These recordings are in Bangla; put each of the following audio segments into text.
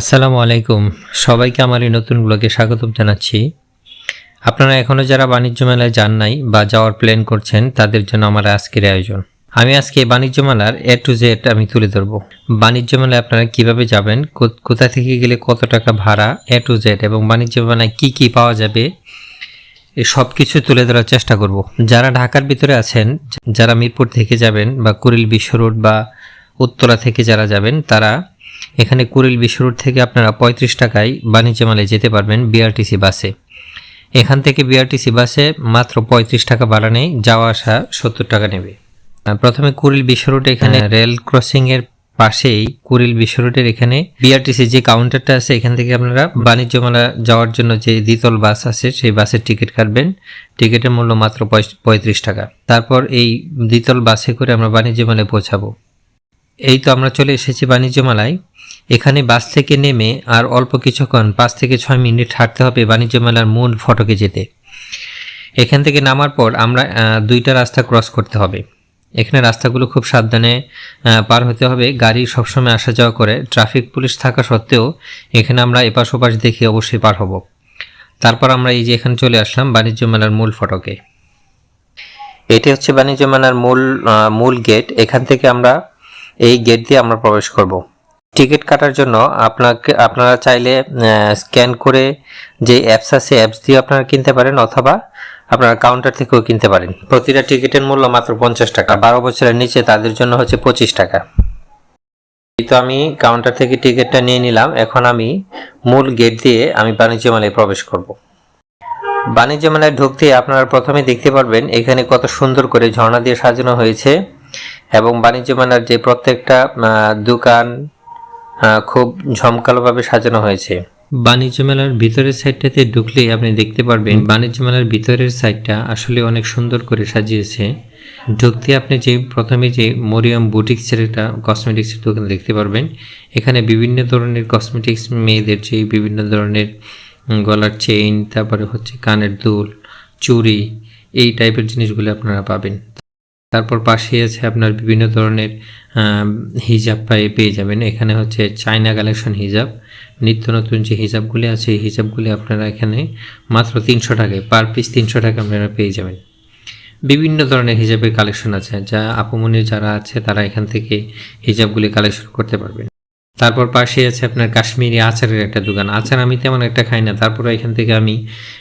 আসসালামু আলাইকুম। সবাইকে আমার এই নতুন ব্লগে স্বাগত জানাচ্ছি। আপনারা এখনও যারা বাণিজ্য মেলায় যান নাই বা যাওয়ার প্ল্যান করছেন, তাদের জন্য আমার আজকের আয়োজন। আমি আজকে বাণিজ্য মেলার এ টু জেড আমি তুলে ধরবো। বাণিজ্য মেলায় আপনারা কীভাবে যাবেন, কোথা থেকে গেলে কত টাকা ভাড়া এ টু জেড এবং বাণিজ্য মেলায় কি কি পাওয়া যাবে সব কিছু তুলে ধরার চেষ্টা করব। যারা ঢাকার ভিতরে আছেন, যারা মিরপুর থেকে যাবেন বা কুড়িল বিশ্ব রোড বা উত্তরা থেকে যারা যাবেন, তারা এখানে কুড়িল বিশ্ব রোড থেকে আপনারা পঁয়ত্রিশ টাকায় বাণিজ্য মেলায় যেতে পারবেন বিআরটিসি বাসে। এখান থেকে বিআরটিসি বাসে মাত্র পঁয়ত্রিশ টাকা ভাড়া নেই যাওয়া আসা সত্তর টাকা নেবে। প্রথমে কুড়িল বিশ্ব রোড এখানে রেল ক্রসিংয়ের পাশেই কুড়িল বিশ্ব রোডের এখানে বিআরটিসি যে কাউন্টারটা আছে এখান থেকে আপনারা বাণিজ্য মেলা যাওয়ার জন্য যে দ্বিতল বাস আছে সেই বাসের টিকিট কাটবেন। টিকিটের মূল্য মাত্র পঁয়ত্রিশ টাকা। তারপর এই দ্বিতল বাসে করে আমরা বাণিজ্য মেলায় পৌঁছাবো। এই তো আমরা চলে এসেছি বাণিজ্য মেলায়। এখানে বাস থেকে নেমে আর অল্প কিছুক্ষণ পাঁচ থেকে ছয় মিনিট হাঁটতে হবে বাণিজ্য মেলার মূল ফটকে যেতে। এখান থেকে নামার পর আমরা দুইটা রাস্তা ক্রস করতে হবে। এখানে রাস্তাগুলো খুব সাবধানে পার হতে হবে। গাড়ি সবসময় আসা যাওয়া করে। ট্রাফিক পুলিশ থাকা সত্ত্বেও এখানে আমরা এপাশ ওপাশ দেখে অবশ্যই পার হব। তারপর আমরা এই যে এখানে চলে আসলাম বাণিজ্য মেলার মূল ফটকে। এটি হচ্ছে বাণিজ্য মেলার মূল মূল গেট এখান থেকে আমরা এই গেট দিয়ে আমরা প্রবেশ করব। টিকিট কাটার জন্য আপনাকে, আপনারা চাইলে স্ক্যান করে যে অ্যাপস আছে অ্যাপস দিয়ে আপনারা কিনতে পারেন অথবা আপনারা কাউন্টার থেকেও কিনতে পারেন। প্রতিটা টিকিটের মূল্য মাত্র পঞ্চাশ টাকা। বারো বছরের নিচে তাদের জন্য হচ্ছে পঁচিশ টাকা। তো আমি কাউন্টার থেকে টিকিটটা নিয়ে নিলাম। এখন আমি মূল গেট দিয়ে আমি বাণিজ্য মেলায় প্রবেশ করব। বাণিজ্য মেলায় ঢুকতে আপনারা প্রথমে দেখতে পারবেন এখানে কত সুন্দর করে ঝর্ণা দিয়ে সাজানো হয়েছে এবং বাণিজ্য মেলার যে প্রত্যেকটা দোকান খুব ঝমকালোভাবে সাজানো হয়েছে। বাণিজ্য মেলার ভিতরের সাইডটাতে ঢুকলেই আপনি দেখতে পারবেন বাণিজ্য মেলার ভিতরের সাইডটা আসলে অনেক সুন্দর করে সাজিয়েছে। ঢুকতে আপনি যে প্রথমে যে মরিয়াম বুটিক্সের একটা কসমেটিক্সের দোকান দেখতে পারবেন। এখানে বিভিন্ন ধরনের কসমেটিক্স মেয়েদের যে বিভিন্ন ধরনের গলার চেইন তারপরে হচ্ছে কানের দুল চুড়ি এই টাইপের জিনিসগুলো আপনারা পাবেন। তারপর পাশে আছে আপনার বিভিন্ন ধরনের হিজাব পেয়ে যাবেন। এখানে হচ্ছে চায়না কালেকশন হিজাব। নিত্য নতুন যে হিজাবগুলি আছে, এই হিজাবগুলি আপনারা এখানে মাত্র তিনশো টাকায়, পার পিস তিনশো টাকা আপনারা পেয়ে যাবেন। বিভিন্ন ধরনের হিজাবের কালেকশন আছে। যা আপুমনির যারা আছে, তারা এখান থেকে হিজাবগুলি কালেকশন করতে পারবেন। তারপর পাশে আছে আপনার কাশ্মীরি আচারের একটা দোকান। আচার আমি তেমন একটা খাই না। তারপর এখান থেকে আমি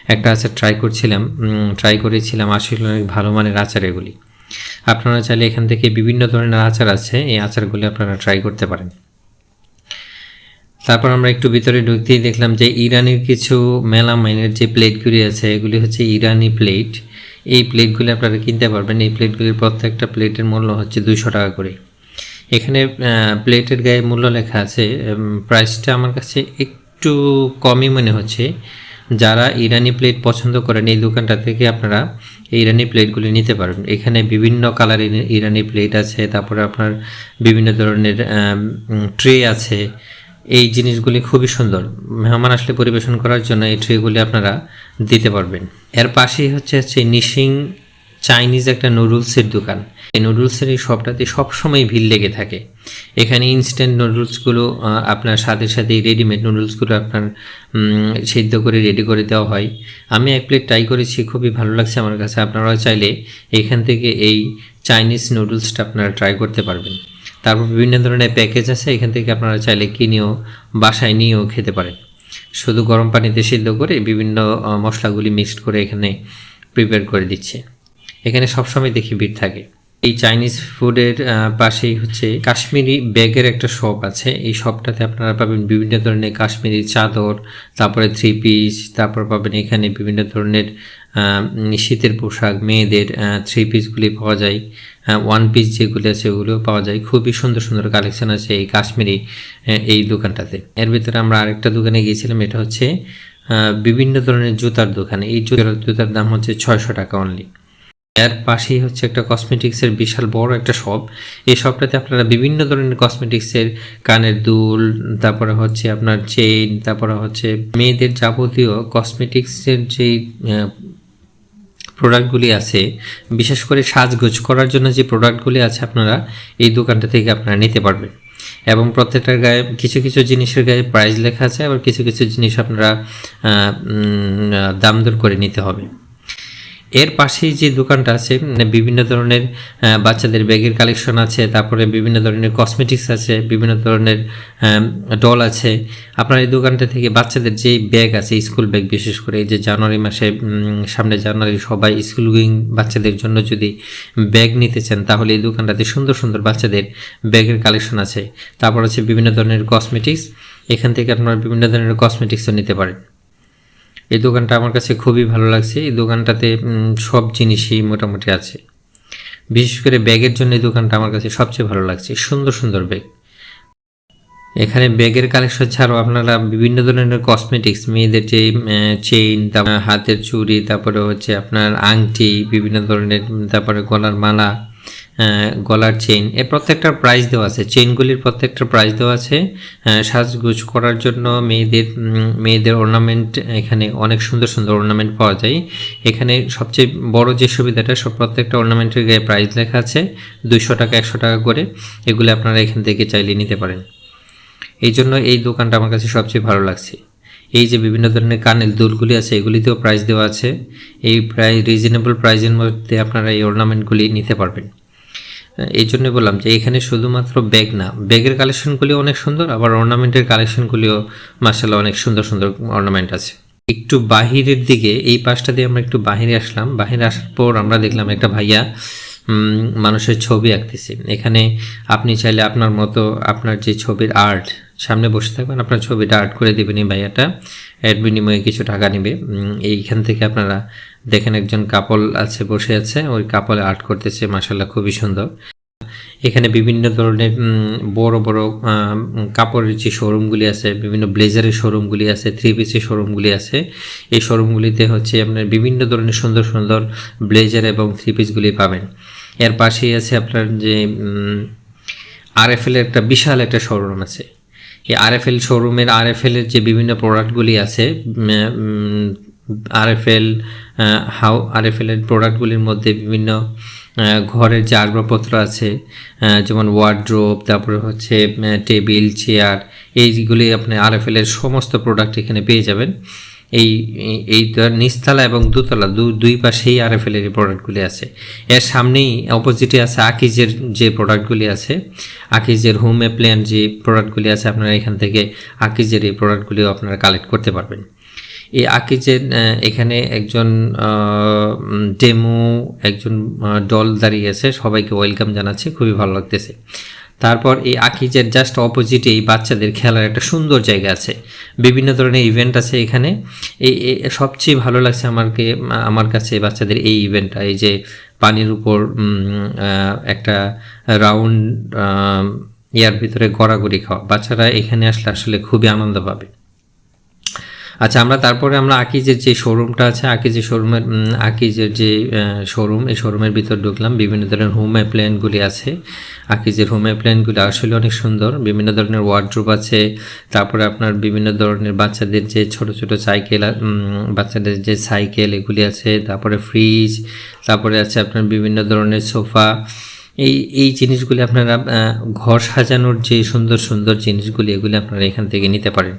একটা আচার ট্রাই করছিলাম। ট্রাই করেছিলাম। আসলে অনেক ভালো মানের আচার এগুলি। আপনারা চাইলে এখান থেকে বিভিন্ন ধরনের আচার আছে, এই আচারগুলি আপনারা ট্রাই করতে পারেন। তারপর আমরা একটু ভিতরে ঢুকতেই দেখলাম যে ইরানির কিছু মেলামাইনের যে প্লেটগুলি আছে, এগুলি হচ্ছে ইরানি প্লেট। এই প্লেটগুলি আপনারা কিনতে পারবেন। এই প্লেটগুলির প্রত্যেকটা প্লেটের মূল্য হচ্ছে দুশো টাকা করে। এখানে প্লেটের গায়ে মূল্য লেখা আছে। প্রাইসটা আমার কাছে একটু কমই মনে হচ্ছে। যারা ইরানি প্লেট পছন্দ করেন, এই দোকানটা থেকে আপনারা ইরানি প্লেটগুলি নিতে পারবেন। এখানে বিভিন্ন কালারের ইরানি প্লেট আছে, তারপরে আপনার বিভিন্ন ধরনের ট্রে আছে। এই জিনিসগুলি খুবই সুন্দর। মেহমান আসলে পরিবেশন করার জন্য এই ট্রেগুলি আপনারা দিতে পারবেন। এর পাশেই হচ্ছে হচ্ছে নিশিং চাইনিজ একটা নুডলসের দোকান। এই নুডলসের এই শপটাতে সবসময় ভিড় লেগে থাকে। এখানে ইনস্ট্যান্ট নুডলসগুলো আপনার সাথে সাথে রেডিমেড নুডলসগুলো আপনার সিদ্ধ করে রেডি করে দেওয়া হয়। আমি এক প্লেট ট্রাই করেছি, খুবই ভালো লাগছে আমার কাছে। আপনারা চাইলে এখান থেকে এই চাইনিজ নুডলসটা আপনারা ট্রাই করতে পারবেন। তারপর বিভিন্ন ধরনের প্যাকেজ আছে, এখান থেকে আপনারা চাইলে কিনেও, বাসায় নিয়েও খেতে পারেন। শুধু গরম পানিতে সিদ্ধ করে বিভিন্ন মশলাগুলি মিক্সড করে এখানে প্রিপেয়ার করে দিচ্ছে। এখানে সবসময় দেখি ভিড় থাকে। এই চাইনিজ ফুডের পাশেই হচ্ছে কাশ্মীরি ব্যাগের একটা শপ আছে। এই শপটাতে আপনারা পাবেন বিভিন্ন ধরনের কাশ্মীরি চাদর, তারপরে থ্রি পিস তারপর পাবেন এখানে বিভিন্ন ধরনের শীতের পোশাক, মেয়েদের থ্রি পিসগুলি পাওয়া যায়। ওয়ান পিস যেগুলি আছে ওগুলো পাওয়া যায়। খুবই সুন্দর সুন্দর কালেকশন আছে এই কাশ্মীরি এই দোকানটাতে। এর ভিতরে আমরা আরেকটা দোকানে গিয়েছিলাম, এটা হচ্ছে বিভিন্ন ধরনের জুতার দোকান। এই জুতার জুতার দাম হচ্ছে ছয়শো টাকা অনলি এর পাশেই হচ্ছে একটা কসমেটিক্সের বিশাল বড় একটা শপ এই শপটাতে আপনারা বিভিন্ন ধরনের কসমেটিক্সের কানের দুল, তারপরে হচ্ছে আপনার চেইন তারপরে হচ্ছে মেয়েদের যাবতীয় কসমেটিক্সের যেই প্রোডাক্টগুলি আছে, বিশেষ করে সাজগোজ করার জন্য যে প্রোডাক্টগুলি আছে আপনারা এই দোকানটা থেকে আপনারা নিতে পারবেন। এবং প্রত্যেকটার গায়ে কিছু কিছু জিনিসের গায়ে প্রাইস লেখা আছে, আবার কিছু কিছু জিনিস আপনারা দাম দর করে নিতে হবে। এর পাশেই যে দোকানটা আছে মানে বিভিন্ন ধরনের বাচ্চাদের ব্যাগের কালেকশন আছে তারপরে বিভিন্ন ধরনের কসমেটিক্স আছে বিভিন্ন ধরনের ডল আছে। আপনার এই দোকানটা থেকে বাচ্চাদের যে ব্যাগ আছে স্কুল ব্যাগ বিশেষ করে এই যে জানুয়ারি মাসে সামনে জানুয়ারি সবাই স্কুল গোয়িং বাচ্চাদের জন্য যদি ব্যাগ নিতে চান তাহলে এই দোকানটাতে সুন্দর সুন্দর বাচ্চাদের ব্যাগের কালেকশন আছে। তারপর আছে বিভিন্ন ধরনের কসমেটিক্স এখান থেকে আপনারা বিভিন্ন ধরনের কসমেটিক্সও নিতে পারেন। এই দোকানটা আমার কাছে খুবই ভালো লাগছে। এই দোকানটাতে সব জিনিসই মোটামুটি আছে। বিশেষ করে ব্যাগের জন্য এই দোকানটা আমার কাছে সবচেয়ে ভালো লাগছে। সুন্দর সুন্দর ব্যাগ। এখানে ব্যাগের কালেকশন ছাড়াও আপনারা বিভিন্ন ধরনের কসমেটিক্স মেয়েদের যে চেইন তারপর হাতের চুড়ি, তারপরে হচ্ছে আপনার আংটি, বিভিন্ন ধরনের তারপরে গলার মালা গলার চেইন এর প্রত্যেকটার প্রাইস দেওয়া আছে। চেইনগুলির প্রত্যেকটার প্রাইস দেওয়া আছে। আহ, সাজগোজ করার জন্য মেয়েদের মেয়েদের অর্নামেন্ট এখানে অনেক সুন্দর সুন্দর অর্নামেন্ট পাওয়া যায়। এখানে সবচেয়ে বড় যে সুবিধাটা সব প্রত্যেকটা অর্নামেন্টের গায়ে প্রাইস লেখা আছে। দুইশো টাকা একশো টাকা করে। এগুলো আপনারা এখান থেকে চাইলে নিতে পারেন। এই জন্য এই দোকানটা আমার কাছে সবচেয়ে ভালো লাগছে। এই যে বিভিন্ন ধরনের কানের দুলগুলি আছে এগুলিতেও প্রাইস দেওয়া আছে। এই প্রায় রিজনেবল প্রাইসের মধ্যে আপনারা এই অর্নামেন্টগুলি নিতে পারবেন। এই জন্য বললাম যে এখানে শুধুমাত্র ব্যাগ না, ব্যাগের কালেকশনগুলি অনেক সুন্দর, আবার অর্নামেন্টের কালেকশনগুলিও মার্শাল্লাহ অনেক সুন্দর সুন্দর অর্নামেন্ট আছে। একটু বাহিরের দিকে, এই পাশটা দিয়ে আমরা একটু বাহিরে আসলাম। বাহিরে আসার পর আমরা দেখলাম একটা ভাইয়া মানুষের ছবি আঁকতেছে। এখানে আপনি চাইলে আপনার মতো আপনার যে ছবির আর্ট সামনে বসে থাকবেন, আপনার ছবিটা আর্ট করে দেবেন এই ভাইয়াটা। এর বিনিময়ে কিছু টাকা নেবে। এইখান থেকে আপনারা দেখেন একজন কাপল আছে, বসে আছে। ওই কাপলে আর্ট করতেছে মাসাল্লাহ খুবই সুন্দর। এখানে বিভিন্ন ধরনের বড় বড় কাপড়ের যে শোরুমগুলি আছে, বিভিন্ন ব্লেজারের শোরুমগুলি আছে থ্রি পিসের শোরুমগুলি আছে। এই শোরুমগুলিতে হচ্ছে আপনার বিভিন্ন ধরনের সুন্দর সুন্দর ব্লেজার এবং থ্রি পিসগুলি পাবেন। এর পাশেই আছে আপনার যে আরএফএল এর একটা বিশাল একটা শোরুম আছে। এই আর এফ এল শোরুমের আরএফএল এর যে বিভিন্ন প্রোডাক্টগুলি আছে আরএফএল হাউ আরএফএল এর প্রোডাক্টগুলির মধ্যে বিভিন্ন ঘরের যে আসবাবপত্র আছে যেমন ওয়ার্ড্রোব তারপরে হচ্ছে টেবিল চেয়ার এইগুলি আপনি আরএফএল এর সমস্ত প্রোডাক্ট এখানে পেয়ে যাবেন। এই, এই- নিচতলা এবং দুতলা, দু- দুই পাশেই আরএফএল এর প্রোডাক্টগুলি আছে। এর সামনেই অপোজিটে আছে আকিজের যে প্রোডাক্টগুলি আছে আকিজের হোম অ্যাপ্লায়েন্স যে প্রোডাক্টগুলি আছে, আপনারা এখান থেকে আকিজের এই প্রোডাক্টগুলিও আপনারা কালেক্ট করতে পারবেন। এই আকিজের এখানে একজন ডেমো, একজন ডল দাঁড়িয়ে আছে সবাইকে ওয়েলকাম জানাচ্ছে, খুবই ভালো লাগতেছে। তারপর এই আকিজের জাস্ট অপোজিটে এই বাচ্চাদের খেলার একটা সুন্দর জায়গা আছে। বিভিন্ন ধরনের ইভেন্ট আছে এখানে। এই সবচেয়ে ভালো লাগছে আমাকে আমার কাছে বাচ্চাদের এই ইভেন্টটা। এই যে পানির উপর একটা রাউন্ড ইয়ার ভিতরে গড়াগড়ি খাওয়া। বাচ্চারা এখানে আসলে আসলে খুবই আনন্দ পাবে। আচ্ছা আমরা তারপরে আমরা আকিজের যে শোরুমটা আছে আকিজের শোরুমের আকিজের যে শোরুম এই শোরুমের ভিতর ঢুকলাম। বিভিন্ন ধরনের হোম অ্যাপ্লায়েন্সগুলি আছে। আকিজের হোম অ্যাপ্লায়েন্সগুলি আসলে অনেক সুন্দর। বিভিন্ন ধরনের ওয়ার্ড্রোব আছে। তারপরে আপনার বিভিন্ন ধরনের বাচ্চাদের যে ছোট ছোট সাইকেল বাচ্চাদের যে সাইকেল এগুলি আছে। তারপরে ফ্রিজ তারপরে আছে আপনার বিভিন্ন ধরনের সোফা এই এই জিনিসগুলি আপনারা ঘর সাজানোর যে সুন্দর সুন্দর জিনিসগুলি, এগুলি আপনারা এখান থেকে নিতে পারেন।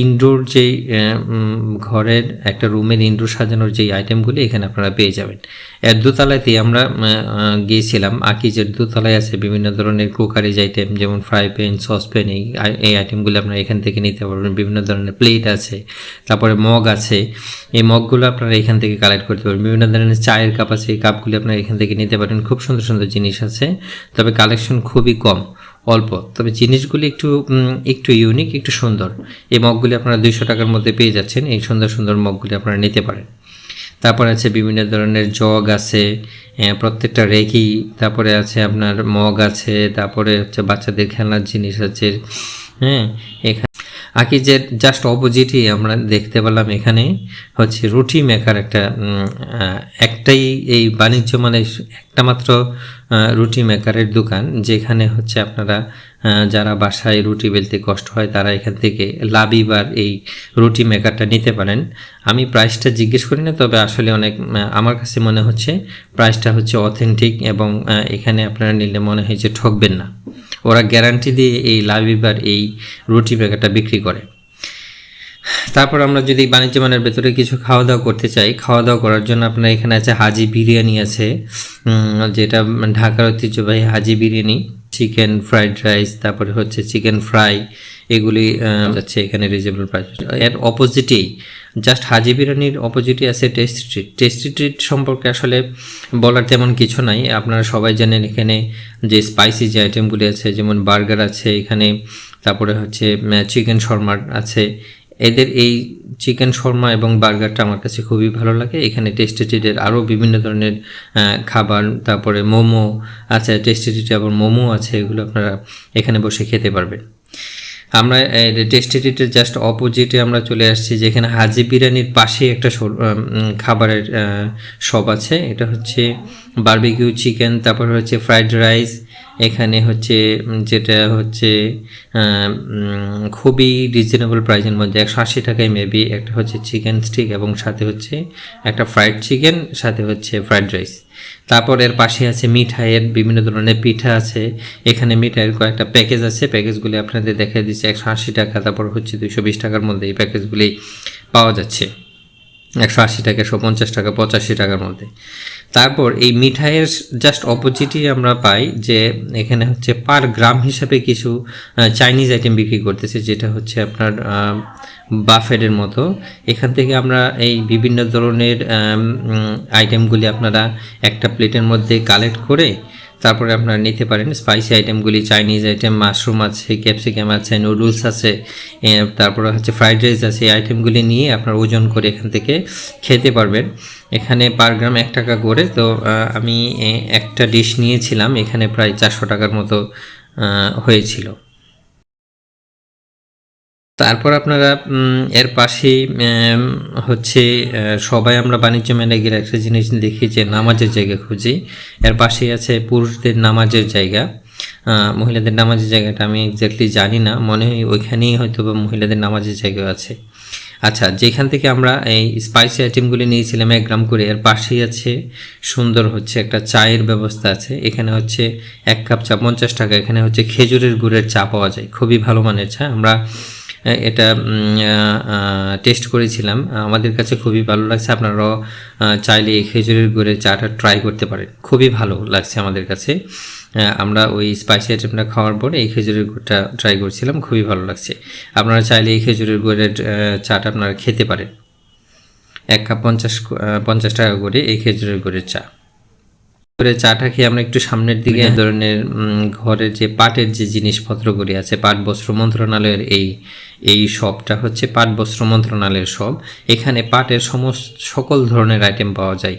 ইনডোর যেই ঘরের একটা রুমের ইনডোর সাজানোর যেই আইটেমগুলি এখানে আপনারা পেয়ে যাবেন। এর দোতলাতে আমরা গিয়েছিলাম। আকিজের দোতলায় আছে, বিভিন্ন ধরনের কুকারিজ আইটেম, যেমন ফ্রাই প্যান সসপ্যান এই এই আইটেমগুলো আপনারা এখান থেকে নিতে পারবেন। বিভিন্ন ধরনের প্লেট আছে, তারপরে মগ আছে। এই মগগুলো আপনারা এখান থেকে কালেক্ট করতে পারবেন। বিভিন্ন ধরনের চায়ের কাপ আছে, এই কাপগুলি আপনারা এখান থেকে নিতে পারেন খুব সুন্দর সুন্দর জিনিস আছে। তবে কালেকশন খুবই কম। অল্প। তবে জিনিসগুলি একটু একটু ইউনিক একটু সুন্দর। এই মগগুলি আপনারা দুইশো টাকার মধ্যে পেয়ে যাচ্ছেন। এই সুন্দর সুন্দর মগগুলি আপনারা নিতে পারেন। তারপরে আছে বিভিন্ন ধরনের জগ আছে প্রত্যেকটা রেকি, তারপরে আছে আপনার মগ আছে, তারপরে হচ্ছে বাচ্চাদের খেলনার জিনিস আছে হ্যাঁ এখানে আকিজের জাস্ট অপোজিটই আমরা দেখতে পেলাম এখানে হচ্ছে রুটি মেকার একটা একটাই এই বাণিজ্য মানে একটা মাত্র রুটি মেকারের দোকান, যেখানে হচ্ছে আপনারা যারা বাসায় রুটি বেলতে কষ্ট হয়, তারা এখান থেকে লাবিবার এই রুটি মেকারটা নিতে পারেন। আমি প্রাইসটা জিজ্ঞেস করি না, তবে আসলে অনেক আমার কাছে মনে হচ্ছে প্রাইসটা হচ্ছে অথেন্টিক এবং এখানে আপনারা নিলে মনে হয় যে ঠকবেন না। ওরা গ্যারান্টি দিয়ে এই লাবিবার এই রুটি মেকারটা বিক্রি করে। তারপর আমরা যদি বাণিজ্য মানের ভেতরে কিছু খাওয়া দাওয়া করতে চাই খাওয়া দাওয়া করার জন্য আপনার এখানে আছে হাজি বিরিয়ানি আছে। যেটা ঢাকার ঐতিহ্যবাহী Haji biryani, chicken fried rice, তারপরে হচ্ছে চিকেন ফ্রাই, এগুলি যাচ্ছে এখানে রিজনেবল প্রাইস এর অপোজিটেই জাস্ট হাজি বিরিয়ানির অপোজিটে আছে টেস্টি ট্রিট টেস্টি ট্রিট সম্পর্কে আসলে বলার তেমন কিছু নাই। আপনারা সবাই জানেন এখানে যে স্পাইসি যে আইটেমগুলি আছে, যেমন বার্গার আছে এখানে, তারপরে হচ্ছে চিকেন শর্মা আছে এদের এই চিকেন শর্মা এবং বার্গারটা আমার কাছে খুবই ভালো লাগে। এখানে টেস্টেটিডের আরও বিভিন্ন ধরনের খাবার, তারপরে মোমো আছে টেস্টেটিড আবার মোমো আছে, এগুলো আপনারা এখানে বসে খেতে পারবেন। আমরা টেস্টেটিটের জাস্ট অপোজিটে আমরা চলে আসছি, যেখানে হাজি বিরিয়ানির পাশে একটা খাবারের শপ আছে। এটা হচ্ছে বারবিকিউ চিকেন তারপর হচ্ছে ফ্রাইড রাইস এখানে হচ্ছে যেটা হচ্ছে খুবই রিজনেবল প্রাইসের মধ্যে একশো আশি টাকায় মেবি একটা হচ্ছে চিকেন স্টিক এবং সাথে হচ্ছে একটা ফ্রাইড চিকেন সাথে হচ্ছে ফ্রাইড রাইস তারপর এর পাশে আছে মিঠাইয়ের বিভিন্ন ধরনের পিঠা আছে। এখানে মিঠাইয়ের কয়েকটা প্যাকেজ আছে। প্যাকেজগুলি আপনাদের দেখাই দিচ্ছে। একশো আশি টাকা, তারপর হচ্ছে দুশো বিশ টাকার মধ্যে এই প্যাকেজগুলি পাওয়া যাচ্ছে। একশো আশি টাকা, একশো পঞ্চাশ টাকা, পঁচাশি টাকার মধ্যে। তারপর এই মিঠাইয়ের জাস্ট অপোজিটই আমরা পাই যে এখানে হচ্ছে পার গ্রাম হিসাবে কিছু চাইনিজ আইটেম বিক্রি করতেছে, যেটা হচ্ছে আপনার বাফেটের মতো। এখান থেকে আমরা এই বিভিন্ন ধরনের আইটেমগুলি আপনারা একটা প্লেটের মধ্যে কালেক্ট করে তারপরে আপনারা নিতে পারেন। স্পাইসি আইটেমগুলি চাইনিজ আইটেম মাশরুম আছে ক্যাপসিকাম আছে নুডলস আছে তারপরে হচ্ছে ফ্রাইড রাইস আছে। এই আইটেমগুলি নিয়ে আপনার ওজন করে এখান থেকে খেতে পারবেন। এখানে পার গ্রাম এক টাকা করে। তো আমি একটা ডিশ নিয়েছিলাম। এখানে প্রায় চারশো টাকার মতো হয়েছিল। তারপর আপনারা এর পাশেই হচ্ছে সবাই আমরা বাণিজ্য মেলায় গেলে একটা জিনিস দেখি যে নামাজের জায়গা খুঁজি। এর পাশেই আছে পুরুষদের নামাজের জায়গা। মহিলাদের নামাজের জায়গাটা আমি এক্স্যাক্টলি জানি না। মনে হয় ওইখানেই হয়তো বা মহিলাদের নামাজের জায়গা আছে। আচ্ছা যেখান থেকে আমরা এই স্পাইসি আইটেমগুলি নিয়েছিলাম এক গ্রাম করে, এর পাশেই আছে সুন্দর হচ্ছে একটা চায়ের ব্যবস্থা আছে। এখানে হচ্ছে এক কাপ চা, পঞ্চাশ টাকা। এখানে হচ্ছে খেজুরের গুড়ের চা পাওয়া যায়। খুবই ভালো মানের চা। আমরা এটা টেস্ট করেছিলাম। আমাদের কাছে খুবই ভালো লাগছে। আপনারাও চাইলে এই খেজুরের গুড়ের চাটা ট্রাই করতে পারেন। খুবই ভালো লাগছে আমাদের কাছে। আমরা ওই স্পাইসি আইটেমটা খাওয়ার পরে এই খেজুরের গুড়টা ট্রাই করছিলাম। খুবই ভালো লাগছে। আপনারা চাইলে এই খেজুরের গুড়ের চাটা আপনারা খেতে পারেন। এক কাপ পঞ্চাশ পঞ্চাশ টাকা করে এই খেজুরের গুড়ের চা। করে চাটা খেয়ে আমরা একটু সামনের দিকে এক ধরনের ঘরের যে পাটের যে জিনিসপত্রগুলি আছে পাট বস্ত্র মন্ত্রণালয়ের এই এই শপটা হচ্ছে পাট বস্ত্র মন্ত্রণালয়ের শপ এখানে পাটের সমস্ত সকল ধরনের আইটেম পাওয়া যায়।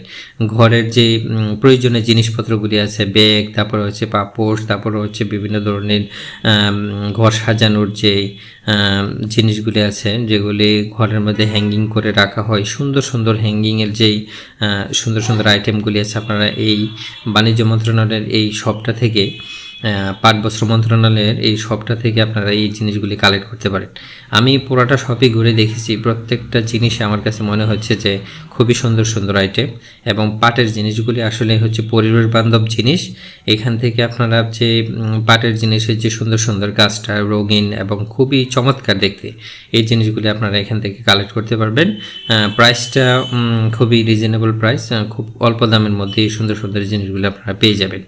ঘরের যে প্রয়োজনীয় জিনিসপত্রগুলি আছে, ব্যাগ, তারপরে হচ্ছে পাপোশ, তারপরে হচ্ছে বিভিন্ন ধরনের ঘর সাজানোর যে জিনিসগুলি আছে, যেগুলি ঘরের মধ্যে হ্যাঙ্গিং করে রাখা হয়। সুন্দর সুন্দর হ্যাঙ্গিংয়ের যেই সুন্দর সুন্দর আইটেমগুলি আছে, আপনারা এই বাণিজ্য মন্ত্রণালয়ের এই শপটা থেকে পাট, বস্ত্র মন্ত্রণালয়ের এই শপটা থেকে আপনারা এই জিনিসগুলি কালেক্ট করতে পারেন। আমি পুরোটা শপই ঘুরে দেখেছি। প্রত্যেকটা জিনিসে আমার কাছে মনে হচ্ছে যে খুবই সুন্দর সুন্দর আইটেম এবং পাটের জিনিসগুলি আসলে হচ্ছে পরিবেশ বান্ধব জিনিস। এখান থেকে আপনারা যে পাটের জিনিসের যে সুন্দর সুন্দর গাছটা রঙিন এবং খুবই চমৎকার দেখতে, এই জিনিসগুলি আপনারা এখান থেকে কালেক্ট করতে পারবেন। প্রাইসটা খুবই রিজনেবল প্রাইস খুব অল্প দামের মধ্যে এই সুন্দর সুন্দর জিনিসগুলি আপনারা পেয়ে যাবেন।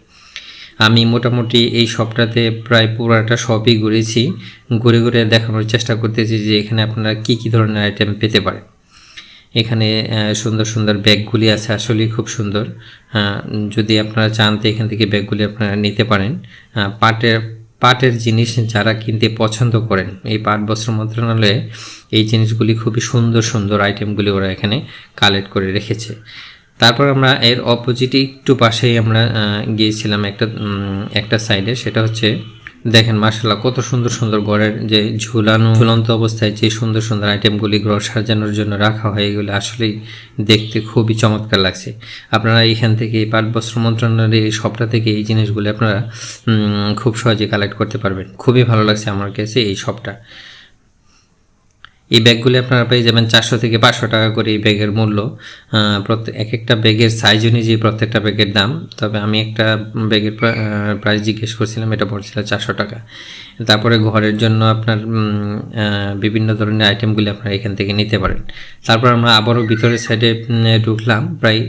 আমি মোটামুটি এই শপটাতে প্রায় পুরাটা শপই ঘুরেছি। ঘুরে ঘুরে দেখানোর চেষ্টা করতেছি যে এখানে আপনারা কী কী ধরনের আইটেম পেতে পারেন। এখানে সুন্দর সুন্দর ব্যাগগুলি আছে, আসলেই খুব সুন্দর। যদি আপনারা চান তো এখান থেকে ব্যাগগুলি আপনারা নিতে পারেন। পাটের পাটের জিনিস যারা কিনতে পছন্দ করেন, এই পাট বস্ত্র মন্ত্রণালয়ে এই জিনিসগুলি খুবই সুন্দর সুন্দর আইটেমগুলি ওরা এখানে কালেক্ট করে রেখেছে। তারপর আমরা এর অপোজিট একটু পাশেই আমরা গিয়েছিলাম একটা একটা সাইডে সেটা হচ্ছে, দেখেন মার্শাল্লাহ কত সুন্দর সুন্দর ঘরের যে ঝুলানো, ঝুলন্ত অবস্থায় যে সুন্দর সুন্দর আইটেমগুলি ঘর সাজানোর জন্য রাখা হয়, এগুলো আসলেই দেখতে খুবই চমৎকার লাগছে। আপনারা এখান থেকে পাট বস্ত্র মন্ত্রণালয়ের এই সবটা থেকে এই জিনিসগুলি আপনারা খুব সহজে কালেক্ট করতে পারবেন। খুবই ভালো লাগছে আমার কাছে এই সবটা এই ব্যাগগুলি আপনারা পেয়ে যাবেন চারশো থেকে পাঁচশো টাকা করে এই ব্যাগের মূল্য। প্রত্যেক এক একটা ব্যাগের সাইজ অনুযায়ী প্রত্যেকটা ব্যাগের দাম। তবে আমি একটা ব্যাগের প্রাইস জিজ্ঞেস করছিলাম, এটা পড়ছিল চারশো টাকা। তারপরে ঘরের জন্য আপনার বিভিন্ন ধরনের আইটেমগুলি আপনারা এখান থেকে নিতে পারেন। তারপর আমরা আবারও ভিতরের সাইডে ঢুকলাম, প্রায়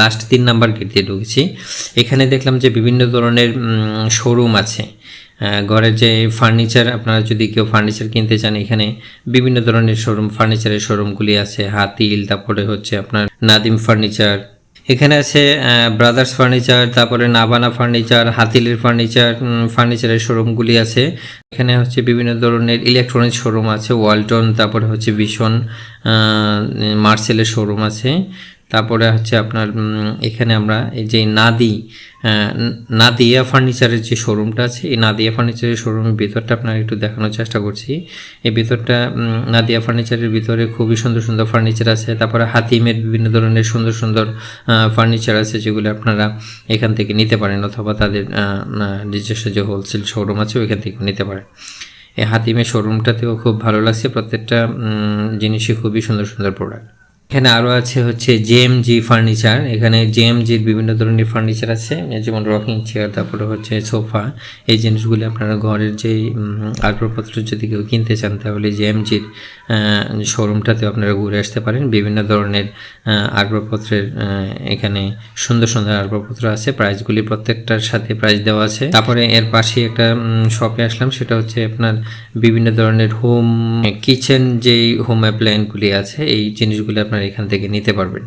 লাস্ট তিন নাম্বার গেট দিয়ে ঢুকেছি। এখানে দেখলাম যে বিভিন্ন ধরনের শোরুম আছে। ঘরের যে ফার্নিচার আপনারা যদি কেউ ফার্নিচার কিনতে চান এখানে বিভিন্ন ধরনের শোরুম ফার্নিচারের শোরুমগুলি আছে। হাতিল, তারপরে হচ্ছে আপনার নাদিম ফার্নিচার এখানে আছে ব্রাদার্স ফার্নিচার তারপরে নাবানা ফার্নিচার হাতিলের ফার্নিচার ফার্নিচারের শোরুমগুলি আছে। এখানে হচ্ছে বিভিন্ন ধরনের ইলেকট্রনিক্স শোরুম আছে ওয়ালটন তারপরে হচ্ছে ভীষণ মার্সেলের শোরুম আছে। তারপরে হচ্ছে আপনার এখানে আমরা এই যে নাদি নাদিয়া ফার্নিচারের যে শোরুমটা আছে, এই নাদিয়া ফার্নিচারের শোরুমের ভিতরটা আপনার একটু দেখানোর চেষ্টা করছি। এই ভিতরটা নাদিয়া ফার্নিচারের ভিতরে খুবই সুন্দর সুন্দর ফার্নিচার আছে। তারপরে হাতিমের বিভিন্ন ধরনের সুন্দর সুন্দর ফার্নিচার আছে যেগুলো আপনারা এখান থেকে নিতে পারেন অথবা তাদের নিজস্ব যে হোলসেল শোরুম আছে ওইখান থেকে নিতে পারেন। এই হাতিমের শোরুমটাতেও খুব ভালো লাগছে। প্রত্যেকটা জিনিসই খুবই সুন্দর সুন্দর প্রোডাক্ট এখানে আরও আছে হচ্ছে জেএমজি ফার্নিচার এখানে জে এম জেএমজির বিভিন্ন ধরনের ফার্নিচার আছে যেমন রকিং চেয়ার তারপরে হচ্ছে সোফা এই জিনিসগুলি আপনারা ঘরের যে আসবাবপত্র যদি কেউ কিনতে চান তাহলে জে এম জেএমজির শোরুমটাতে আপনারা ঘুরে আসতে পারেন। বিভিন্ন ধরনের আহ, এখানে সুন্দর সুন্দর আসবাবপত্র আছে প্রাইসগুলি প্রত্যেকটার সাথে প্রাইস দেওয়া আছে। তারপরে এর পাশে একটা শপে আসলাম সেটা হচ্ছে আপনার বিভিন্ন ধরনের হোম কিচেন যেই হোম অ্যাপ্লায়েন্সগুলি আছে এই জিনিসগুলি আপনারা এখান থেকে নিতে পারবেন।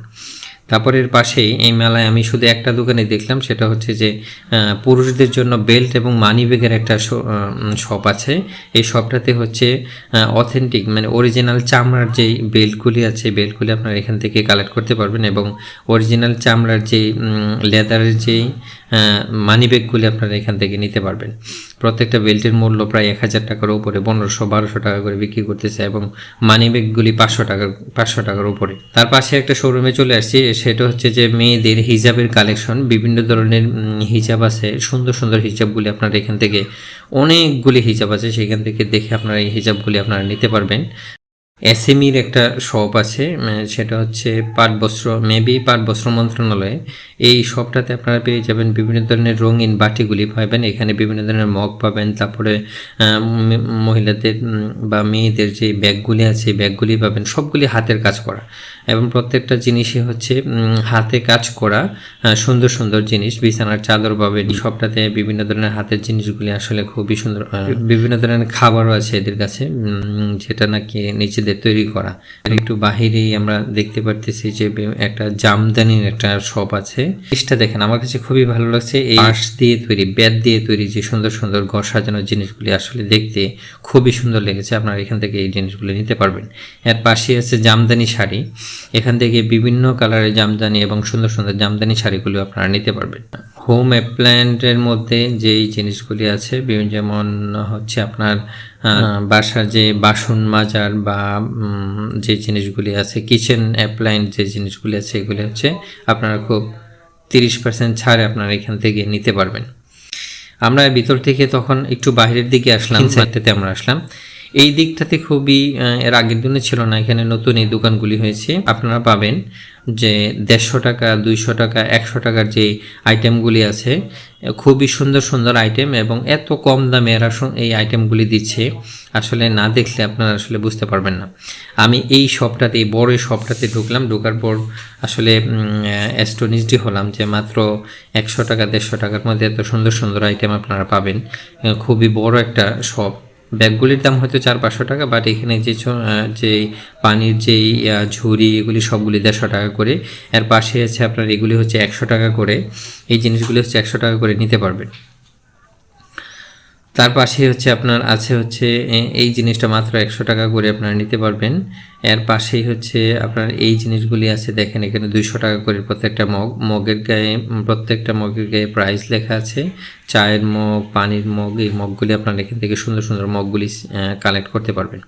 তারপর এর পাশেই এই মেলায় আমি শুধু একটা দোকানে দেখলাম, সেটা হচ্ছে যে পুরুষদের জন্য বেল্ট এবং মানি ব্যাগের একটা শপ আছে। এই শপটাতে হচ্ছে অথেন্টিক মানে অরিজিনাল চামড়ার যেই বেল্টগুলি আছে বেল্টগুলি আপনারা এখান থেকে কালেক্ট করতে পারবেন এবং অরিজিনাল চামড়ার যেই লেদারের যেই মানি ব্যাগগুলি আপনারা এখান থেকে নিতে পারবেন। প্রত্যেকটা বেল্টের মূল্য প্রায় এক হাজার টাকার উপরে, পনেরোশো, বারোশো টাকা করে বিক্রি করতেছে এবং মানি ব্যাগগুলি পাঁচশো টাকার পাঁচশো টাকার উপরে। তার পাশে একটা শোরুমে চলে আসছি, সেটা হচ্ছে যে মেয়েদের হিজাবের কালেকশন বিভিন্ন ধরনের হিজাব আছে, সুন্দর সুন্দর হিজাবগুলি আপনারা এখান থেকে, অনেকগুলি হিজাব আছে, সেখান থেকে দেখে আপনারা এই হিজাবগুলি আপনারা নিতে পারবেন। এসএমইর একটা শপ আছে উম, সেটা হচ্ছে পাট বস্ত্র মেবি পাট বস্ত্র মন্ত্রণালয়ে। এই শপটাতে আপনারা পেয়ে যাবেন বিভিন্ন ধরনের রঙিন বাটিগুলি পাবেন এখানে বিভিন্ন ধরনের মগ পাবেন তারপরে মহিলাদের বা মেয়েদের যে ব্যাগগুলি আছে ব্যাগগুলি পাবেন সবগুলি হাতের কাজ করা। এবং প্রত্যেকটা জিনিসই হচ্ছে হাতে কাজ করা সুন্দর সুন্দর জিনিস, বিছানার চাদর পাবেন সবটাতে বিভিন্ন ধরনের হাতের জিনিসগুলি আসলে খুবই সুন্দর বিভিন্ন ধরনের খাবারও আছে এদের কাছে যেটা নাকি নিজেদের তৈরি করা। একটু বাহিরেই আমরা দেখতে পারতেছি যে একটা জামদানির একটা শপ আছে। জিনিসটা দেখেন, আমার কাছে খুবই ভালো লাগছে এই বাঁশ দিয়ে তৈরি, বেত দিয়ে তৈরি যে সুন্দর সুন্দর ঘর সাজানোর জিনিসগুলি আসলে দেখতে খুবই সুন্দর লেগেছে, আপনারা এখান থেকে এই জিনিসগুলি নিতে পারবেন। এর পাশে আছে জামদানি শাড়ি। এখান থেকে বিভিন্ন কালারের জামদানি এবং সুন্দর সুন্দর জামদানি শাড়িগুলো আপনারা নিতে পারবেন। হোম অ্যাপ্লায়েন্সের মধ্যে যেই জিনিসগুলি আছে যেমন হচ্ছে আপনার আহ, বাসার যে বাসন মাজার বা যে জিনিসগুলি আছে কিচেন অ্যাপ্লায়েন্স যে জিনিসগুলি আছে এগুলি হচ্ছে আপনারা খুব তিরিশ পার্সেন্ট ছাড়ে আপনারা এখান থেকে নিতে পারবেন। আমরা ভিতর থেকে তখন একটু বাইরের দিকে আসলাম সাইডটাতে আমরা আসলাম। এই দিকটাতে খুবই এর আগের দিনে ছিল না, এখানে নতুন এই দোকানগুলি হয়েছে। আপনারা পাবেন যে দেড়শো টাকা, দুইশো টাকা, একশো টাকার যে আইটেমগুলি আছে, খুবই সুন্দর সুন্দর আইটেম এবং এত কম দামে এরা এই আইটেমগুলি দিচ্ছে। আসলে না দেখলে আপনারা আসলে বুঝতে পারবেন না। আমি এই শপটাতে এই বড় শপটাতে ঢুকলাম, ঢোকার পর আসলে অ্যাস্টোনিসডি হলাম যে মাত্র একশো টাকা, দেড়শো টাকার মধ্যে এত সুন্দর সুন্দর আইটেম আপনারা পাবেন। খুবই বড় একটা শপ ব্যাগগুলির দাম হয়তো চার পাঁচশো টাকা বাট এখানে যে যে পানির যেই ঝুড়ি, এগুলি সবগুলি দেড়শো টাকা করে। এর পাশে আছে আপনার এগুলি হচ্ছে একশো টাকা করে। এই জিনিসগুলি হচ্ছে একশো টাকা করে নিতে পারবেন। তার পাশে হচ্ছে আপনার আছে হচ্ছে এই জিনিসটা মাত্র একশো টাকা করে আপনারা নিতে পারবেন। এর পাশেই হচ্ছে আপনার এই জিনিসগুলি আছে, দেখেন এখানে দুইশো টাকা করে প্রত্যেকটা মগ, মগের গায়ে প্রত্যেকটা মগের গায়ে প্রাইস লেখা আছে। চায়ের মগ, পানির মগ, এই মগগুলি আপনারা এখান থেকে সুন্দর সুন্দর মগগুলি কালেক্ট করতে পারবেন।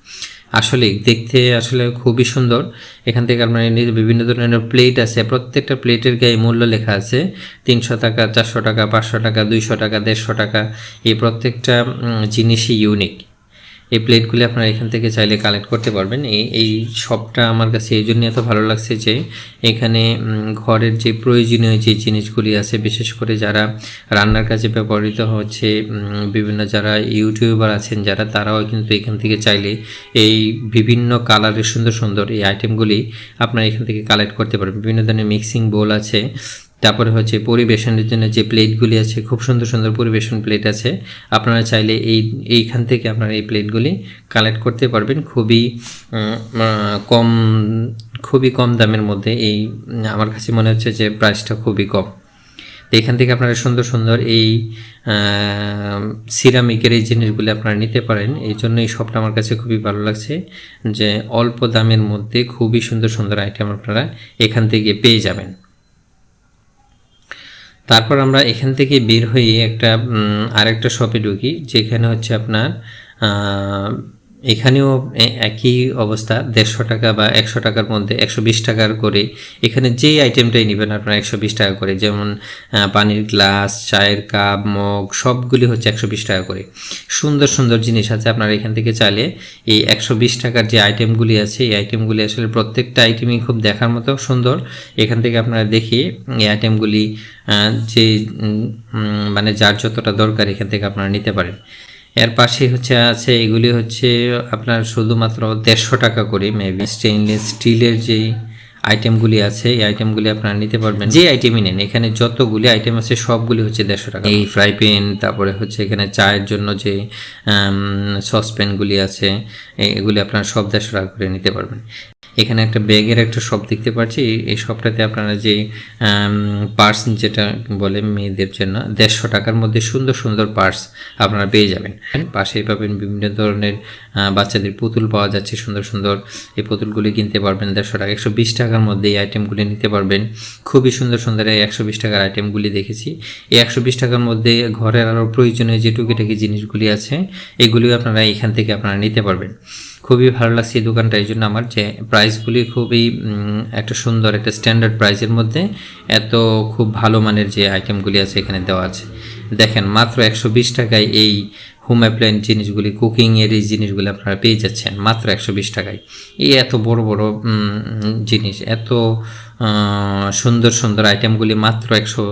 আসলে দেখতে আসলে খুবই সুন্দর। এখান থেকে আপনার বিভিন্ন ধরনের প্লেট আছে, প্রত্যেকটা প্লেটের গায়ে মূল্য লেখা আছে। তিনশো টাকা, চারশো টাকা, পাঁচশো টাকা, দুইশো টাকা, দেড়শো টাকা। এই প্রত্যেকটা জিনিসই ইউনিক এই প্লেটগুলি আপনারা এখান থেকে চাইলে কালেক্ট করতে পারবেন। এই এই শপটা আমার কাছে এই জন্য এত ভালো লাগছে যে, এখানে ঘরের যে প্রয়োজনীয় যে জিনিসগুলি আছে, বিশেষ করে যারা রান্নার কাজে ব্যবহৃত হচ্ছে বিভিন্ন যারা ইউটিউবার আছেন, যারা তারাও কিন্তু এখান থেকে চাইলে এই বিভিন্ন কালারের সুন্দর সুন্দর এই আইটেমগুলি আপনারা এখান থেকে কালেক্ট করতে পারবেন। বিভিন্ন ধরনের মিক্সিং বোল আছে তারপরে হচ্ছে পরিবেশনের জন্য যে প্লেটগুলি আছে, খুব সুন্দর সুন্দর পরিবেশন প্লেট আছে। আপনারা চাইলে এই, এইখান থেকে আপনারা এই প্লেটগুলি কালেক্ট করতে পারবেন। খুবই কম খুবই কম দামের মধ্যে এই, আমার কাছে মনে হচ্ছে যে প্রাইসটা খুবই কম। তো এখান থেকে আপনারা সুন্দর সুন্দর এই সিরামিকের এই জিনিসগুলি আপনারা নিতে পারেন। এই জন্য এই শপটা আমার কাছে খুবই ভালো লাগছে যে অল্প দামের মধ্যে খুবই সুন্দর সুন্দর আইটেম আপনারা এখান থেকে পেয়ে যাবেন। তারপর আমরা এখান থেকে বের হয়ে একটা আরেকটা শপে ঢুকি যেখানে হচ্ছে আপনার এখানেও একই অবস্থা, দেড়শো টাকা বা একশো টাকার মধ্যে একশো বিশ টাকার করে। এখানে যেই আইটেমটাই নেবেন আপনার একশো বিশ টাকা করে, যেমন পানির গ্লাস, চায়ের কাপ, মগ, সবগুলি হচ্ছে একশো বিশ টাকা করে। সুন্দর সুন্দর জিনিস আছে আপনারা এখান থেকে চাইলে। এই একশো বিশ টাকার যে আইটেমগুলি আছে, এই আইটেমগুলি আসলে প্রত্যেকটা আইটেমই খুব দেখার মতো সুন্দর। এখান থেকে আপনারা দেখি এই আইটেমগুলি যে মানে যার যতটা দরকার এখান থেকে আপনারা নিতে পারেন। এর পাশে হচ্ছে আছে, এগুলি হচ্ছে আপনার শুধুমাত্র দেড়শো টাকা করে মেবি স্টেইনলেস স্টিলের যেই আইটেমগুলি আছে, এই আইটেমগুলি আপনারা নিতে পারবেন। যে আইটেমই নেন, এখানে যতগুলি আইটেম আছে, সবগুলি হচ্ছে দেড়শো টাকা। এই ফ্রাই প্যান তারপরে হচ্ছে এখানে চায়ের জন্য যে সসপ্যানগুলি আছে, এগুলি আপনারা সব দেড়শো টাকা করে নিতে পারবেন। এখানে একটা ব্যাগের একটা শপ দেখতে পাচ্ছি। এই- শপটাতে আপনারা যে পার্স যেটা বলে মেয়েদের জন্য, দেড়শো টাকার মধ্যে সুন্দর সুন্দর পার্স আপনারা পেয়ে যাবেন। পাশেই পাবেন বিভিন্ন ধরনের বাচ্চাদের পুতুল পাওয়া যাচ্ছে, সুন্দর সুন্দর। এই পুতুলগুলি কিনতে পারবেন দেড়শো টাকা, একশো বিশ টাকার মধ্যে এই আইটেমগুলি নিতে পারবেন। খুবই সুন্দর সুন্দর এই একশো বিশ টাকার আইটেমগুলি দেখেছি। এই একশো বিশ টাকার মধ্যে ঘরের আরও প্রয়োজনীয় যে টুকিটাকি জিনিসগুলি আছে, এগুলিও আপনারা এখান থেকে আপনারা নিতে পারবেন। খুবই ভালো লাগছে এই দোকানটা, এই জন্য আমার যে প্রাইসগুলি খুবই একটা সুন্দর, একটা স্ট্যান্ডার্ড প্রাইসের মধ্যে এত খুব ভালো মানের যে আইটেমগুলি আছে এখানে দেওয়া আছে। দেখেন, মাত্র একশো বিশ টাকায় এই হোম অ্যাপ্লায়েন্স জিনিসগুলি কুকিংয়ের এই জিনিসগুলি আপনারা পেয়ে যাচ্ছেন, মাত্র একশো বিশ টাকায়। এই এত বড় বড় জিনিস, এত সুন্দর সুন্দর আইটেমগুলি মাত্র একশো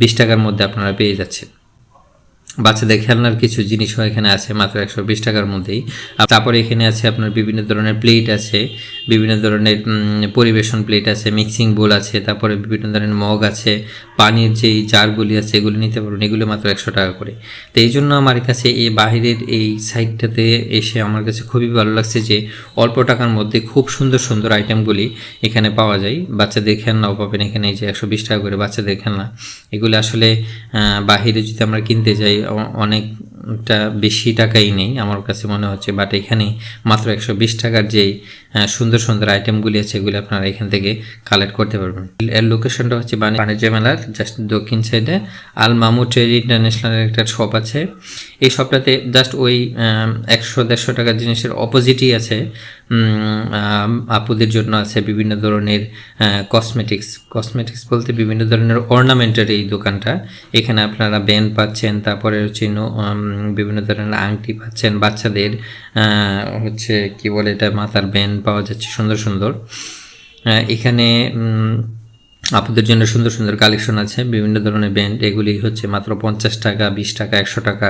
বিশ টাকার মধ্যে আপনারা পেয়ে যাচ্ছেন। বাচ্চাদের খেলনার কিছু জিনিসও এখানে আছে মাত্র একশো বিশ টাকার মধ্যেই। তারপরে এখানে আছে আপনার বিভিন্ন ধরনের প্লেট আছে, বিভিন্ন ধরনের পরিবেশন প্লেট আছে মিক্সিং বোল আছে, তারপরে বিভিন্ন ধরনের মগ আছে, পানির যেই জারগুলি আছে, এগুলো নিতে পারবেন এগুলো মাত্র একশো টাকা করে। তো এই জন্য আমার কাছে এই বাহিরের এই সাইডটাতে এসে আমার কাছে খুবই ভালো লাগছে যে অল্প টাকার মধ্যে খুব সুন্দর সুন্দর আইটেমগুলি এখানে পাওয়া যায়। বাচ্চাদের খেলনাও পাবেন এখানে যে একশো বিশ টাকা করে বাচ্চাদের খেলনা। এগুলো আসলে বাহিরে যদি আমরা কিনতে যাই অনেকটা বেশি টাকাই নেই আমার কাছে মনে হচ্ছে বাট এখানে মাত্র একশো বিশ টাকার যেই সুন্দর সুন্দর আইটেমগুলি আছে, এগুলি আপনারা এখান থেকে কালেক্ট করতে পারবেন। এর লোকেশনটা হচ্ছে বাণিজ্য মেলার জাস্ট দক্ষিণ সাইডে আল মামু ট্রেড ইন্টারন্যাশনালের একটা শপ আছে। এই শপটাতে জাস্ট ওই একশো দেড়শো টাকার জিনিসের অপোজিটই আছে। আপুদের জন্য আছে বিভিন্ন ধরনের কসমেটিক্স কসমেটিক্স বলতে বিভিন্ন ধরনের অর্নামেন্টের এই দোকানটা। এখানে আপনারা ব্যান্ড পাচ্ছেন, তারপরে হচ্ছে বিভিন্ন ধরনের আংটি পাচ্ছেন বাচ্চাদের হচ্ছে কি বলে এটা, মাথার ব্যান্ড পাওয়া যাচ্ছে সুন্দর সুন্দর। এখানে আপুদের জন্য সুন্দর সুন্দর কালেকশন আছে। বিভিন্ন ধরনের ব্যান্ড এগুলি হচ্ছে মাত্র পঞ্চাশ টাকা, বিশ টাকা, একশো টাকা,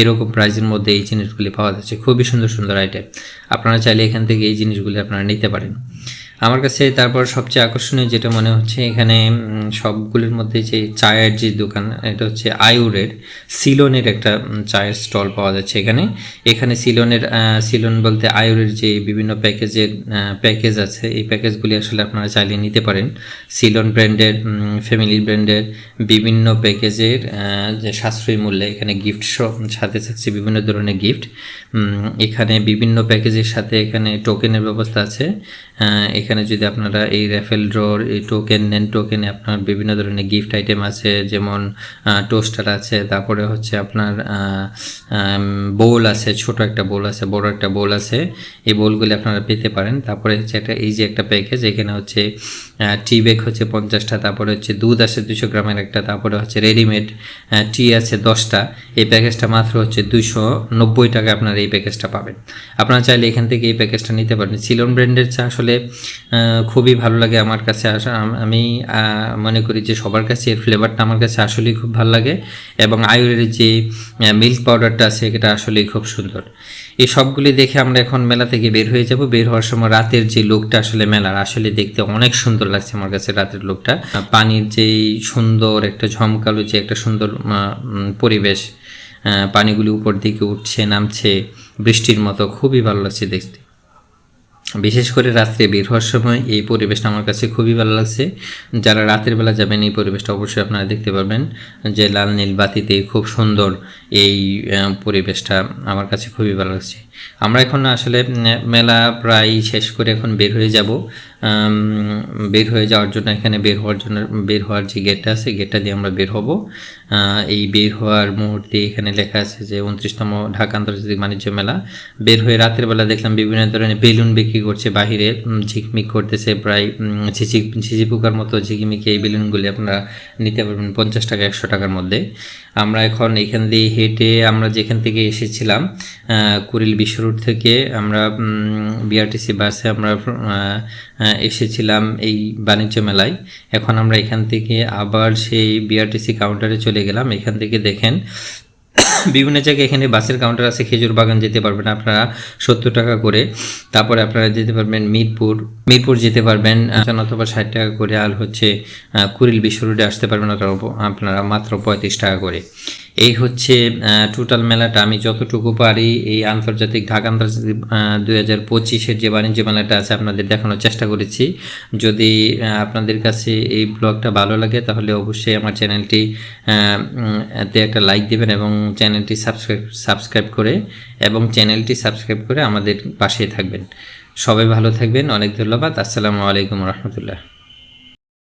এরকম প্রাইসের মধ্যে এই জিনিসগুলি পাওয়া যাচ্ছে। খুবই সুন্দর সুন্দর আইটেম আপনারা চাইলে এখান থেকে এই জিনিসগুলি আপনারা নিতে পারেন। আমার কাছে তারপর সবচেয়ে আকর্ষণীয় যেটা মনে হচ্ছে এখানে সবগুলোর মধ্যে যে চায়ের যে দোকান এটা হচ্ছে আয়ুরের সিলনের একটা চায়ের স্টল পাওয়া যাচ্ছে এখানে। এখানে সিলনের সিলন বলতে আয়ুরের যে বিভিন্ন প্যাকেজের প্যাকেজ আছে এই প্যাকেজগুলি আসলে আপনারা চাইলে নিতে পারেন। সিলন ব্র্যান্ডের ফ্যামিলি ব্র্যান্ডের বিভিন্ন প্যাকেজের যে সাশ্রয়ী মূল্যে এখানে গিফট সাথে থাকছে বিভিন্ন ধরনের গিফট এখানে বিভিন্ন প্যাকেজের সাথে এখানে টোকেনের ব্যবস্থা আছে। আহ, এখানে যদি আপনারা এই র্যাফেল ড্রর, এই টোকেন, নেন টোকেনে আপনার বিভিন্ন ধরনের গিফট আইটেম আছে, যেমন টোস্টার আছে, তারপরে হচ্ছে আপনার বোল আছে, ছোট একটা বোল আছে, বড় একটা বোল আছে, এই বোলগুলি আপনারা পেতে পারেন। তারপরে হচ্ছে একটা এই যে একটা প্যাকেজ এখানে হচ্ছে টি ব্যাগ হচ্ছে পঞ্চাশটা, তারপরে হচ্ছে দুধ আছে দুশো গ্রামের একটা, তারপরে হচ্ছে রেডিমেড টি আছে দশটা, এই প্যাকেজটা মাত্র হচ্ছে দুশো নব্বই টাকা আপনারা এই প্যাকেজটা পাবেন। আপনারা চাইলে এখান থেকে এই প্যাকেজটা নিতে পারেন। সিলন ব্র্যান্ডের চা আসলে খুবই ভালো লাগে আমার কাছে আসা। আম- মনে করি যে সবার কাছে এর ফ্লেভারটা আমার কাছে আসলেই খুব ভালো লাগে এবং আয়ুরের যে মিল্ক পাউডারটা আছে এটা আসলেই খুব সুন্দর। এই সবগুলি দেখে আমরা এখন মেলা থেকে বের হয়ে যাব। বের হওয়ার সময় রাতের যে লোকটা আসলে মেলার, আসলে দেখতে অনেক সুন্দর লাগছে আমার কাছে রাতের লোকটা। পানির যেই সুন্দর একটা ঝমকালো যে একটা সুন্দর পরিবেশ পানিগুলি উপর দিকে উঠছে, নামছে, বৃষ্টির মতো, খুবই ভালো লাগছে দেখতে। বিশেষ করে রাত্রে বের হওয়ার সময় এই পরিবেশটা আমার কাছে খুবই ভালো লাগছে। যারা রাতের বেলা যাবেন, এই পরিবেশটা অবশ্যই আপনারা দেখতে পারবেন যে লাল নীল বাতিতে খুব সুন্দর এই পরিবেশটা আমার কাছে খুবই ভালো লাগছে। আমরা এখন আসলে মেলা প্রায় শেষ করে এখন বের হয়ে যাব। বের হয়ে যাওয়ার জন্য এখানে বের হওয়ার জন্য, বের হওয়ার যে গেটটা আছে গেটটা দিয়ে আমরা বের হব। এই বের হওয়ার মুহূর্তে এখানে লেখা আছে যে উনত্রিশতম ঢাকা আন্তর্জাতিক বাণিজ্য মেলা। বের হয়ে রাতের বেলা দেখলাম বিভিন্ন ধরনের বেলুন বিক্রি করছে বাহিরে ঝিকমিক করতেছে প্রায় ঝিঝি ঝিঝি পোকার মতো ঝিকিমিকি এই বেলুনগুলি আপনারা নিতে পারবেন পঞ্চাশ টাকা, একশো টাকার মধ্যে। আমরা এখন এখান দিয়ে হেঁটে আমরা যেখান থেকে এসেছিলাম কুড়িল বিশ্ব রোড থেকে আমরা বিআরটিসি বাসে আমরা এসেছিলাম এই বাণিজ্য মেলায়। এখন আমরা এখান থেকে আবার সেই বিআরটিসি কাউন্টারে চলে গেলাম। এখান থেকে দেখেন বিভিন্ন জায়গায় এখানে বাসের কাউন্টার আছে, খেজুর বাগান যেতে পারবেন আপনারা, সত্তর টাকা করে। তারপরে আপনারা যেতে পারবেন মিরপুর মিরপুর যেতে পারবেন অথবা ষাট টাকা করে আর হচ্ছে কুড়িল বিশ্ব রোডে আসতে পারবেন আপনারা মাত্র পঁয়ত্রিশ টাকা করে। এই হচ্ছে টোটাল মেলাটা। আমি যতটুকু পারি এই আন্তর্জাতিক, ঢাকা আন্তর্জাতিক দুই হাজার পঁচিশের যে বাণিজ্য মেলাটা আছে আপনাদের দেখানোর চেষ্টা করেছি। যদি আপনাদের কাছে এই ব্লগটা ভালো লাগে, তাহলে অবশ্যই আমার চ্যানেলটি তে একটা লাইক দেবেন এবং চ্যানেলটি সাবস্ক্রাইব সাবস্ক্রাইব করে এবং চ্যানেলটি সাবস্ক্রাইব করে আমাদের পাশেই থাকবেন। সবাই ভালো থাকবেন। অনেক ধন্যবাদ। আসসালামু আলাইকুম রহমতুল্লাহ।